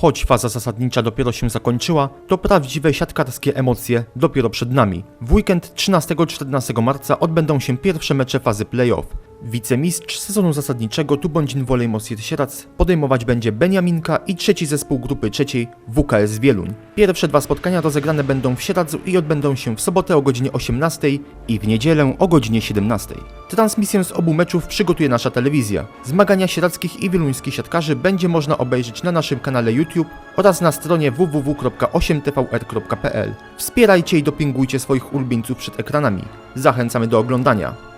Choć faza zasadnicza dopiero się zakończyła, to prawdziwe siatkarskie emocje dopiero przed nami. W weekend 13-14 marca odbędą się pierwsze mecze fazy playoff. Wicemistrz sezonu zasadniczego Tubądzin Wolej Mosir Sierac podejmować będzie Beniaminka i trzeci zespół grupy trzeciej WKS Wieluń. Pierwsze dwa spotkania rozegrane będą w Sieradzu i odbędą się w sobotę o godzinie 18 i w niedzielę o godzinie 17. Transmisję z obu meczów przygotuje nasza telewizja. Zmagania sierackich i wieluńskich siatkarzy będzie można obejrzeć na naszym kanale YouTube oraz na stronie www.8tvr.pl. Wspierajcie i dopingujcie swoich ulubieńców przed ekranami. Zachęcamy do oglądania.